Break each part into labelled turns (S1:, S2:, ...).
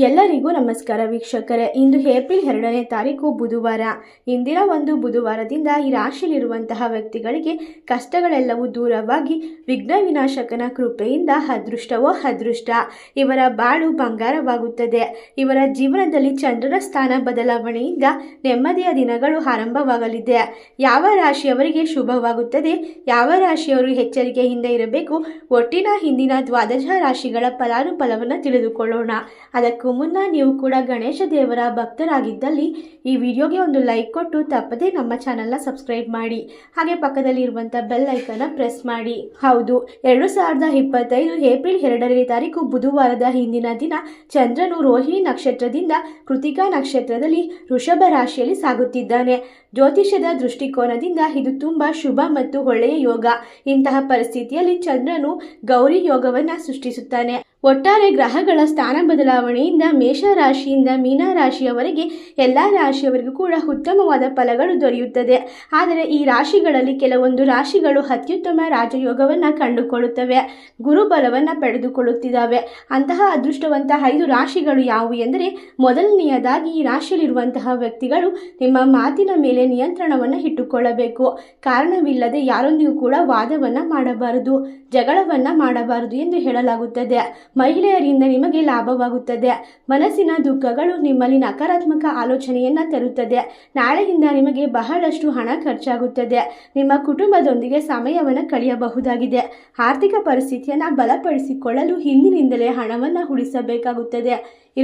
S1: ಎಲ್ಲರಿಗೂ ನಮಸ್ಕಾರ ವೀಕ್ಷಕರೇ. ಇಂದು ಏಪ್ರಿಲ್ ಎರಡನೇ ತಾರೀಕು ಬುಧವಾರ. ಇಂದಿನ ಒಂದು ಬುಧವಾರದಿಂದ ಈ ರಾಶಿಯಲ್ಲಿರುವಂತಹ ವ್ಯಕ್ತಿಗಳಿಗೆ ಕಷ್ಟಗಳೆಲ್ಲವೂ ದೂರವಾಗಿ ವಿಘ್ನ ವಿನಾಶಕನ ಕೃಪೆಯಿಂದ ಅದೃಷ್ಟವೋ ಅದೃಷ್ಟ. ಇವರ ಬಾಳು ಬಂಗಾರವಾಗುತ್ತದೆ. ಇವರ ಜೀವನದಲ್ಲಿ ಚಂದ್ರನ ಸ್ಥಾನ ಬದಲಾವಣೆಯಿಂದ ನೆಮ್ಮದಿಯ ದಿನಗಳು ಆರಂಭವಾಗಲಿದೆ. ಯಾವ ರಾಶಿಯವರಿಗೆ ಶುಭವಾಗುತ್ತದೆ, ಯಾವ ರಾಶಿಯವರು ಎಚ್ಚರಿಕೆಯಿಂದ ಇರಬೇಕು, ಒಟ್ಟಿನ ಹಿಂದಿನ ದ್ವಾದಶ ರಾಶಿಗಳ ಫಲಾನುಫಲವನ್ನು ತಿಳಿದುಕೊಳ್ಳೋಣ. ಅದಕ್ಕೂ ಮುನ್ನ ನೀವು ಕೂಡ ಗಣೇಶ ದೇವರ ಭಕ್ತರಾಗಿದ್ದಲ್ಲಿ ಈ ವಿಡಿಯೋಗೆ ಒಂದು ಲೈಕ್ ಕೊಟ್ಟು ತಪ್ಪದೇ ನಮ್ಮ ಚಾನಲ್ನ ಸಬ್ಸ್ಕ್ರೈಬ್ ಮಾಡಿ. ಹಾಗೆ ಪಕ್ಕದಲ್ಲಿ ಇರುವಂಥ ಬೆಲ್ ಐಕನ್ನ ಪ್ರೆಸ್ ಮಾಡಿ. ಹೌದು, ಎರಡು ಸಾವಿರದ ಇಪ್ಪತ್ತೈದು ಏಪ್ರಿಲ್ ಎರಡನೇ ತಾರೀಕು ಬುಧವಾರದ ಹಿಂದಿನ ದಿನ ಚಂದ್ರನು ರೋಹಿಣಿ ನಕ್ಷತ್ರದಿಂದ ಕೃತಿಕಾ ನಕ್ಷತ್ರದಲ್ಲಿ ವೃಷಭ ರಾಶಿಯಲ್ಲಿ ಸಾಗುತ್ತಿದ್ದಾನೆ. ಜ್ಯೋತಿಷ್ಯದ ದೃಷ್ಟಿಕೋನದಿಂದ ಇದು ತುಂಬ ಶುಭ ಮತ್ತು ಒಳ್ಳೆಯ ಯೋಗ. ಇಂತಹ ಪರಿಸ್ಥಿತಿಯಲ್ಲಿ ಚಂದ್ರನು ಗೌರಿ ಯೋಗವನ್ನು ಸೃಷ್ಟಿಸುತ್ತಾನೆ. ಒಟ್ಟಾರೆ ಗ್ರಹಗಳ ಸ್ಥಾನ ಬದಲಾವಣೆಯಿಂದ ಮೇಷ ರಾಶಿಯಿಂದ ಮೀನ ರಾಶಿಯವರೆಗೆ ಎಲ್ಲ ರಾಶಿಯವರಿಗೂ ಕೂಡ ಉತ್ತಮವಾದ ಫಲಗಳು ದೊರೆಯುತ್ತದೆ. ಆದರೆ ಈ ರಾಶಿಗಳಲ್ಲಿ ಕೆಲವೊಂದು ರಾಶಿಗಳು ಅತ್ಯುತ್ತಮ ರಾಜಯೋಗವನ್ನು ಕಂಡುಕೊಳ್ಳುತ್ತವೆ. ಗುರುಬಲವನ್ನು ಪಡೆದುಕೊಳ್ಳುತ್ತಿದ್ದಾವೆ. ಅಂತಹ ಅದೃಷ್ಟವಂತ ಐದು ರಾಶಿಗಳು ಯಾವುವು ಎಂದರೆ, ಮೊದಲನೆಯದಾಗಿ ಈ ರಾಶಿಯಲ್ಲಿರುವಂತಹ ವ್ಯಕ್ತಿಗಳು ನಿಮ್ಮ ಮಾತಿನ ಮೇಲೆ ನಿಯಂತ್ರಣವನ್ನು ಇಟ್ಟುಕೊಳ್ಳಬೇಕು. ಕಾರಣವಿಲ್ಲದೆ ಯಾರೊಂದಿಗೂ ಕೂಡ ವಾದವನ್ನು ಮಾಡಬಾರದು, ಜಗಳವನ್ನು ಮಾಡಬಾರದು ಎಂದು ಹೇಳಲಾಗುತ್ತದೆ. ಮಹಿಳೆಯರಿಂದ ನಿಮಗೆ ಲಾಭವಾಗುತ್ತದೆ. ಮನಸ್ಸಿನ ದುಃಖಗಳು ನಿಮ್ಮಲ್ಲಿ ನಕಾರಾತ್ಮಕ ಆಲೋಚನೆಯನ್ನು ತರುತ್ತದೆ. ನಾಳೆಯಿಂದ ನಿಮಗೆ ಬಹಳಷ್ಟು ಹಣ ಖರ್ಚಾಗುತ್ತದೆ. ನಿಮ್ಮ ಕುಟುಂಬದೊಂದಿಗೆ ಸಮಯವನ್ನು ಕಳೆಯಬಹುದಾಗಿದೆ. ಆರ್ಥಿಕ ಪರಿಸ್ಥಿತಿಯನ್ನು ಬಲಪಡಿಸಿಕೊಳ್ಳಲು ಹಿಂದಿನಿಂದಲೇ ಹಣವನ್ನು ಉಳಿಸಬೇಕಾಗುತ್ತದೆ. ಈ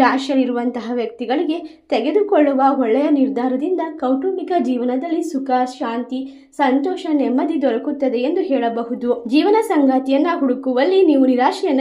S1: ವ್ಯಕ್ತಿಗಳಿಗೆ ತೆಗೆದುಕೊಳ್ಳುವ ಒಳ್ಳೆಯ ನಿರ್ಧಾರದಿಂದ ಕೌಟುಂಬಿಕ ಜೀವನದಲ್ಲಿ ಸುಖ, ಶಾಂತಿ, ಸಂತೋಷ, ನೆಮ್ಮದಿ ದೊರಕುತ್ತದೆ ಎಂದು ಹೇಳಬಹುದು. ಜೀವನ ಸಂಗಾತಿಯನ್ನ ಹುಡುಕುವಲ್ಲಿ ನೀವು ನಿರಾಶೆಯನ್ನ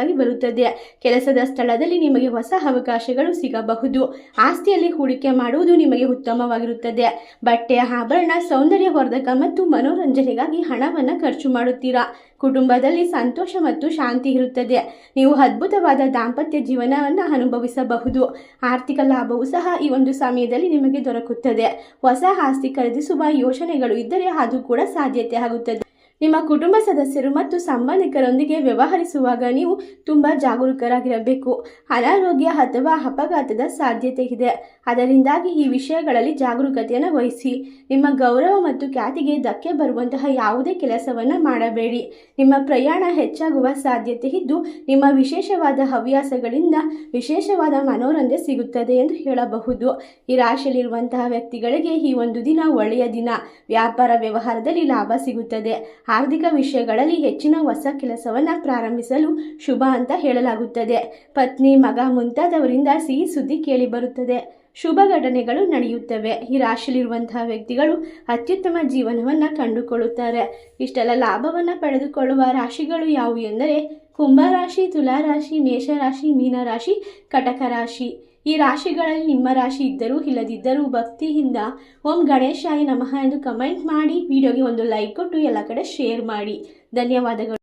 S1: ಎದುರಿಸಬೇಕಾಗಿ ಬರುತ್ತದೆ. ಕೆಲಸದ ಸ್ಥಳದಲ್ಲಿ ನಿಮಗೆ ಹೊಸ ಅವಕಾಶಗಳು ಸಿಗಬಹುದು. ಆಸ್ತಿಯಲ್ಲಿ ಹೂಡಿಕೆ ಮಾಡುವುದು ನಿಮಗೆ ಉತ್ತಮವಾಗಿರುತ್ತದೆ. ಬಟ್ಟೆ, ಆಭರಣ ಸೌಂದರ್ಯ ವರ್ಧಕ ಮತ್ತು ಮನೋರಂಜನೆಗಾಗಿ ಹಣವನ್ನು ಖರ್ಚು ಮಾಡುತ್ತೀರಾ? ಕುಟುಂಬದಲ್ಲಿ ಸಂತೋಷ ಮತ್ತು ಶಾಂತಿ ಇರುತ್ತದೆ. ನೀವು ಅದ್ಭುತವಾದ ದಾಂಪತ್ಯ ಜೀವನವನ್ನು ಅನುಭವಿಸಬಹುದು. ಆರ್ಥಿಕ ಲಾಭವು ಸಹ ಈ ಒಂದು ಸಮಯದಲ್ಲಿ ನಿಮಗೆ ದೊರಕುತ್ತದೆ. ಹೊಸ ಆಸ್ತಿ ಖರೀದಿಸುವ ಯೋಜನೆಗಳು ಇದ್ದರೆ ಅದು ಕೂಡ ಸಾಧ್ಯತೆ ಆಗುತ್ತದೆ. ನಿಮ್ಮ ಕುಟುಂಬ ಸದಸ್ಯರು ಮತ್ತು ಸಂಬಂಧಿಕರೊಂದಿಗೆ ವ್ಯವಹರಿಸುವಾಗ ನೀವು ತುಂಬ ಜಾಗರೂಕರಾಗಿರಬೇಕು. ಅನಾರೋಗ್ಯ ಅಥವಾ ಅಪಘಾತದ ಸಾಧ್ಯತೆ ಇದೆ. ಅದರಿಂದಾಗಿ ಈ ವಿಷಯಗಳಲ್ಲಿ ಜಾಗರೂಕತೆಯನ್ನು ವಹಿಸಿ. ನಿಮ್ಮ ಗೌರವ ಮತ್ತು ಖ್ಯಾತಿಗೆ ಧಕ್ಕೆ ಬರುವಂತಹ ಯಾವುದೇ ಕೆಲಸವನ್ನು ಮಾಡಬೇಡಿ. ನಿಮ್ಮ ಪ್ರಯಾಣ ಹೆಚ್ಚಾಗುವ ಸಾಧ್ಯತೆ ಇದ್ದು, ನಿಮ್ಮ ವಿಶೇಷವಾದ ಹವ್ಯಾಸಗಳಿಂದ ವಿಶೇಷವಾದ ಮನೋರಂಜನೆ ಸಿಗುತ್ತದೆ ಎಂದು ಹೇಳಬಹುದು. ಈ ರಾಶಿಯಲ್ಲಿರುವಂತಹ ವ್ಯಕ್ತಿಗಳಿಗೆ ಈ ಒಂದು ದಿನ ಒಳ್ಳೆಯ ದಿನ. ವ್ಯಾಪಾರ ವ್ಯವಹಾರದಲ್ಲಿ ಲಾಭ ಸಿಗುತ್ತದೆ. ಆರ್ಥಿಕ ವಿಷಯಗಳಲ್ಲಿ ಹೆಚ್ಚಿನ ಹೊಸ ಕೆಲಸವನ್ನು ಪ್ರಾರಂಭಿಸಲು ಶುಭ ಅಂತ ಹೇಳಲಾಗುತ್ತದೆ. ಪತ್ನಿ, ಮಗ ಮುಂತಾದವರಿಂದ ಸಿಹಿ ಸುದ್ದಿ ಕೇಳಿಬರುತ್ತದೆ ಶುಭ ಘಟನೆಗಳು ನಡೆಯುತ್ತವೆ. ಈ ರಾಶಿಯಲ್ಲಿರುವಂತಹ ವ್ಯಕ್ತಿಗಳು ಅತ್ಯುತ್ತಮ ಜೀವನವನ್ನು ಕಂಡುಕೊಳ್ಳುತ್ತಾರೆ. ಇಷ್ಟೆಲ್ಲ ಲಾಭವನ್ನು ಪಡೆದುಕೊಳ್ಳುವ ರಾಶಿಗಳು ಯಾವುವು ಎಂದರೆ ಕುಂಭರಾಶಿ ತುಲಾರಾಶಿ ಮೇಷರಾಶಿ ಮೀನರಾಶಿ ಕಟಕ ರಾಶಿ. ಈ ರಾಶಿಗಳಲ್ಲಿ ನಿಮ್ಮ ರಾಶಿ ಇದ್ದರೂ ಇಲ್ಲದಿದ್ದರೂ ಭಕ್ತಿಯಿಂದ ಓಂ ಗಣೇಶಾಯ ನಮಃ ಎಂದು ಕಮೆಂಟ್ ಮಾಡಿ, ವಿಡಿಯೋಗೆ ಒಂದು ಲೈಕ್ ಕೊಟ್ಟು ಎಲ್ಲ ಕಡೆ ಶೇರ್ ಮಾಡಿ. ಧನ್ಯವಾದಗಳು.